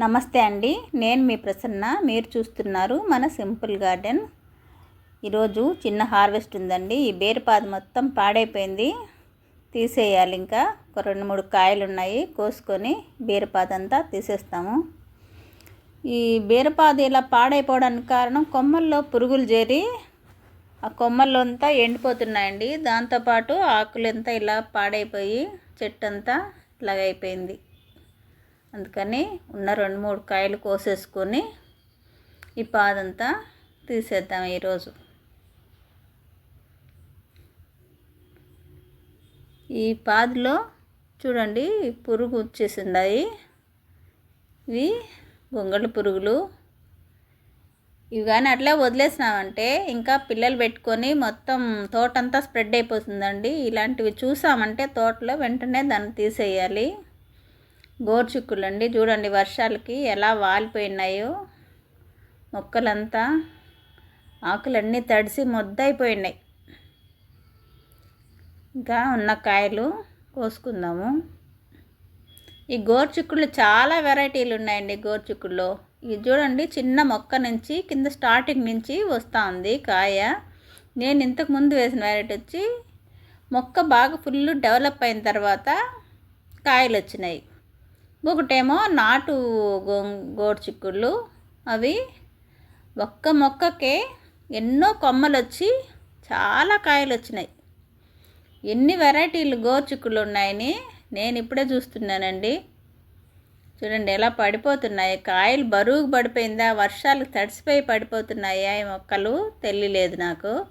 నమస్తే అండి. నేను మీ ప్రసన్న. మీరు చూస్తున్నారు మన సింపుల్ గార్డెన్. ఈరోజు చిన్న హార్వెస్ట్ ఉందండి. ఈ బీరపాదు మొత్తం పాడైపోయింది. తీసేయాలి ఇంకా. ఒక రెండు మూడు కాయలు ఉన్నాయి. కోసుకొని బీరపాదు అంతా తీసేస్తాము. ఈ బీరపాదు ఇలా పాడైపోవడానికి కారణం కొమ్మల్లో పురుగులు చేరి ఆ కొమ్మల్లో అంతా ఎండిపోతున్నాయండి. దాంతోపాటు ఆకులంతా ఇలా పాడైపోయి చెట్టు అంతా ఇలాగైపోయింది. అందుకని ఉన్న రెండు మూడు కాయలు కోసేసుకొని ఈ పాదంతా తీసేద్దాం ఈరోజు. ఈ పాదులో చూడండి పురుగు వచ్చేసిందాయి ఇవి గొంగళి పురుగులు. ఇవి కానీ అట్లా వదిలేసినామంటే ఇంకా పిల్లలు పెట్టుకొని మొత్తం తోటంతా స్ప్రెడ్ అయిపోతుందండి. ఇలాంటివి చూసామంటే తోటలో వెంటనే దాన్ని తీసేయాలి. గోరుచిక్కులు అండి చూడండి వర్షాలకి ఎలా వాలిపోయినాయో మొక్కలంతా. ఆకులన్నీ తడిసి మొద్దయిపోయినాయి. ఇంకా ఉన్న కాయలు కోసుకుందాము. ఈ గోరుచిక్కుళ్ళు చాలా వెరైటీలు ఉన్నాయండి గోరుచిక్కుల్లో ఇది చూడండి చిన్న మొక్క నుంచి కింద స్టార్టింగ్ నుంచి వస్తూ ఉంది కాయ. నేను ఇంతకు ముందు వేసిన వెరైటీ వచ్చి మొక్క బాగా ఫుల్ డెవలప్ అయిన తర్వాత కాయలు వచ్చినాయి ఒకటేమో నాటు గో గోడు చిక్కుళ్ళు అవి ఒక్క మొక్కకే ఎన్నో కొమ్మలు వచ్చి చాలా కాయలు వచ్చినాయి ఎన్ని వెరైటీలు గోరుచిక్కుళ్ళు ఉన్నాయని నేను ఇప్పుడే చూస్తున్నానండి. చూడండి ఎలా పడిపోతున్నాయి. కాయలు బరువుకు పడిపోయిందా? వర్షాలకు తడిసిపోయి పడిపోతున్నాయా? ఈ మొక్కలు తెలియలేదు నాకు.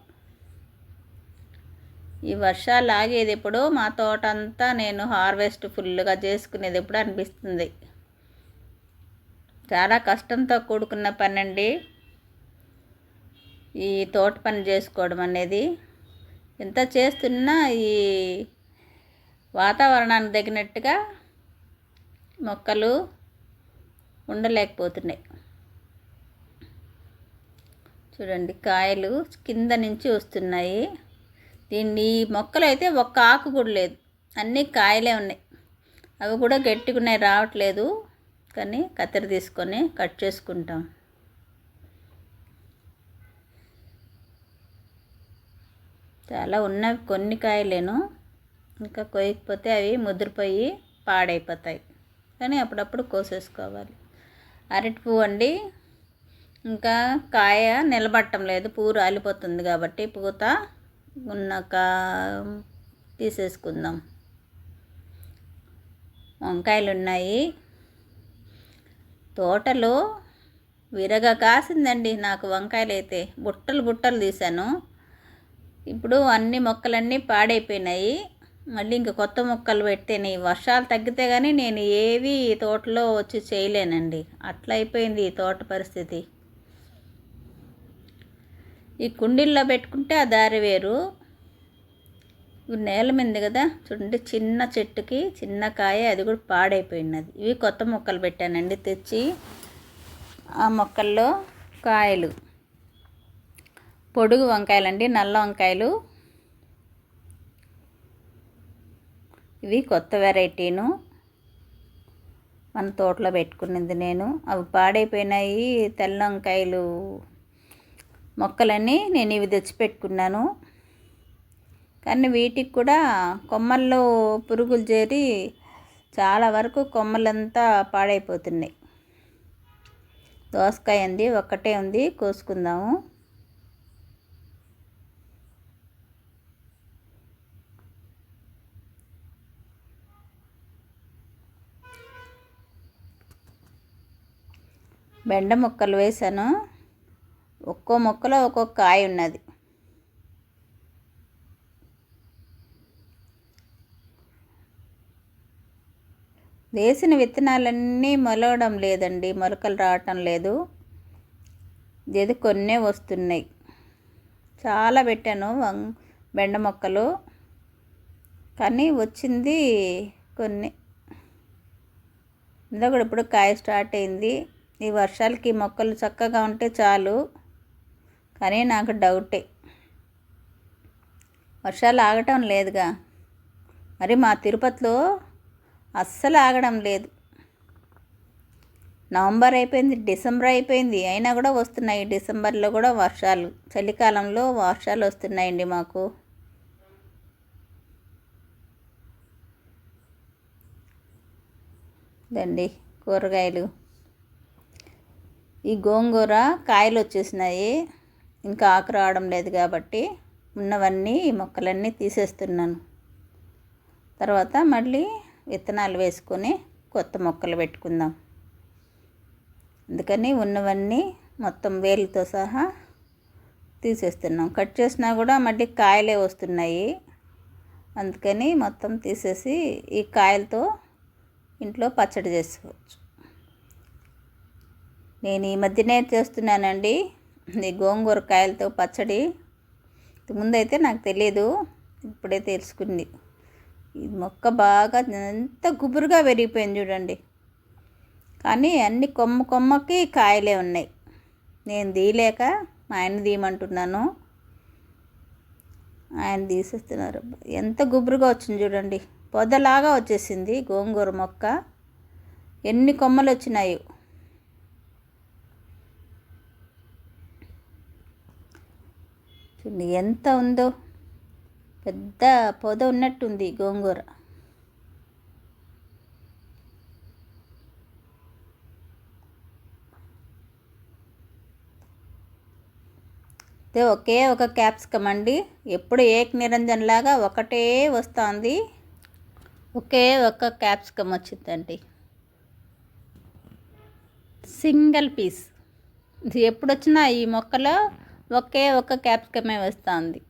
ఈ వర్షాలు ఆగేది ఎప్పుడో మా తోట అంతా నేను హార్వెస్ట్ ఫుల్గా చేసుకునేది ఎప్పుడు అనిపిస్తుంది. చాలా కష్టంతో కూడుకున్న పని అండి ఈ తోట పని చేసుకోవడం అనేది. ఎంత చేస్తున్నా ఈ వాతావరణానికి తగినట్టుగా మొక్కలు ఉండలేకపోతున్నాయి. చూడండి కాయలు కింద నుంచి వస్తున్నాయి. దీన్ని మొక్కలు అయితే ఒక్క ఆకు కూడా లేదు. అన్నీ కాయలే ఉన్నాయి. అవి కూడా గట్టిగా ఉన్నాయి రావట్లేదు. కానీ కత్తెర తీసుకొని కట్ చేసుకుంటాం. చాలా ఉన్నవి కొన్ని కాయలేను. ఇంకా కొయ్యకపోతే అవి ముదిరిపోయి పాడైపోతాయి. కానీ అప్పుడప్పుడు కోసేసుకోవాలి. అరటి పువ్వు అండి. ఇంకా కాయ నిలబట్టం లేదు పువ్వు రాలిపోతుంది కాబట్టి పూత ఉన్నాక తీసేసుకుందాం. వంకాయలు ఉన్నాయి. తోటలో విరగ కాసిందండి నాకు వంకాయలు అయితే బుట్టలు బుట్టలు తీశాను. ఇప్పుడు అన్ని మొక్కలన్నీ పాడైపోయినాయి. మళ్ళీ ఇంక కొత్త మొక్కలు పెట్టేని వర్షాలు తగ్గితే కానీ నేను ఏవి తోటలో వచ్చి చేయలేనండి. అట్లా అయిపోయింది ఈ తోట పరిస్థితి. ఈ కుండీల్లో పెట్టుకుంటే ఆ దారి వేరు. నేల మీద కదా చూడండి చిన్న చెట్టుకి చిన్న కాయ అది కూడా పాడైపోయినది. ఇవి కొత్త మొక్కలు పెట్టానండి తెచ్చి ఆ మొక్కల్లో కాయలు. పొడుగు వంకాయలండి నల్ల వంకాయలు. ఇవి కొత్త వెరైటీను. మన తోటలో పెట్టుకున్నది నేను. అవి పాడైపోయినాయి తెల్ల వంకాయలు. మొక్కలన్నీ నేను ఇవి తెచ్చిపెట్టుకున్నాను. కానీ వీటికి కూడా కొమ్మల్లో పురుగులు చేరి చాలా వరకు కొమ్మలంతా పాడైపోతున్నాయి. దోసకాయ ఉంది ఒక్కటే ఉంది కోసుకుందాము. బెండ ముక్కలు వేసాను ఒక్కో మొక్కలో ఒక్కొక్క కాయ ఉన్నది. వేసిన విత్తనాలన్నీ మొలవడం లేదండి మొలకలు రావటం లేదు. ఇది కొన్నే వస్తున్నాయి. చాలా పెట్టాను బెండ మొక్కలు. కానీ వచ్చింది కొన్ని. ఇందులో కూడా ఇప్పుడు కాయ స్టార్ట్ అయింది. ఈ వర్షాలకి మొక్కలు చక్కగా ఉంటే చాలు. కానీ నాకు డౌటే. వర్షాలు ఆగటం లేదుగా. మరి మా తిరుపతిలో అస్సలు ఆగడం లేదు. నవంబర్ అయిపోయింది డిసెంబర్ అయిపోయింది. అయినా కూడా వస్తున్నాయి. డిసెంబర్లో కూడా వర్షాలు. చలికాలంలో వర్షాలు వస్తున్నాయండి మాకు. దండి కూరగాయలు. ఈ గోంగూర కాయలు వచ్చేసినాయి. ఇంకా ఆకు రావడం లేదు కాబట్టి ఉన్నవన్నీ ఈ మొక్కలన్నీ తీసేస్తున్నాను. తర్వాత మళ్ళీ విత్తనాలు వేసుకొని కొత్త మొక్కలు పెట్టుకుందాం. అందుకని ఉన్నవన్నీ మొత్తం వేలుతో సహా తీసేస్తున్నాం. కట్ చేసినా కూడా మళ్ళీ కాయలే వస్తున్నాయి. అందుకని మొత్తం తీసేసి ఈ కాయలతో ఇంట్లో పచ్చడి చేసుకోవచ్చు. నేను ఈ మధ్యనే చేస్తున్నానండి. ఇది గోంగూర కాయలతో పచ్చడి. ముందైతే నాకు తెలియదు ఇప్పుడే తెలుసుకుంది. ఈ మొక్క బాగా ఎంత గుబురుగా పెరిగిపోయింది చూడండి. కానీ అన్ని కొమ్మ కొమ్మకి కాయలే ఉన్నాయి. నేను తీయలేక మా ఆయన తీయమంటున్నాను. ఆయన తీసేస్తున్నారు. ఎంత గుబురుగా వచ్చింది చూడండి. పొదలాగా వచ్చేసింది గోంగూర మొక్క. ఎన్ని కొమ్మలు వచ్చినాయి. చూడండి ఎంత ఉందో. పెద్ద పొద ఉన్నట్టుంది గోంగూర. అయితే ఒకే ఒక క్యాప్సికమ్ అండి. ఎప్పుడు ఏక్ నిరంజన్ లాగా ఒకటే వస్తుంది. ఒకే ఒక క్యాప్సికమ్ వచ్చిందండి. Single piece. ఇది ఎప్పుడు వచ్చినా ఈ మొక్కలో ఒకే ఒక క్యాప్సికమే వస్తుంది.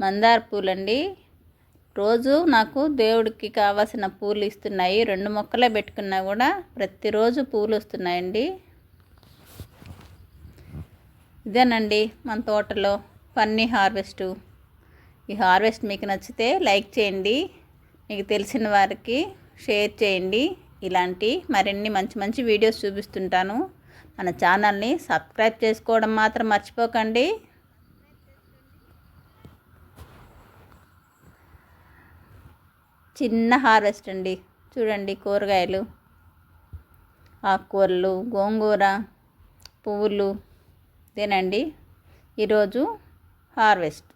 మందార పూలండి. రోజు నాకు దేవుడికి కావాల్సిన పూలు ఇస్తున్నాయి. రెండు మొక్కలే పెట్టుకున్నా కూడా ప్రతిరోజు పూలు వస్తున్నాయండి. ఇదేనండి మన తోటలో ఫన్నీ హార్వెస్టు. ఈ హార్వెస్ట్ మీకు నచ్చితే లైక్ చేయండి. మీకు తెలిసిన వారికి షేర్ చేయండి. ఇలాంటి మరిన్ని మంచి మంచి వీడియోస్ చూపిస్తుంటాను. మన ఛానల్ని సబ్స్క్రైబ్ చేసుకోవడం మాత్రం మర్చిపోకండి. చిన్న హార్వెస్ట్ అండి. చూడండి కూరగాయలు ఆకుకూరలు గోంగూర పువ్వులు. తినండి ఈరోజు హార్వెస్ట్.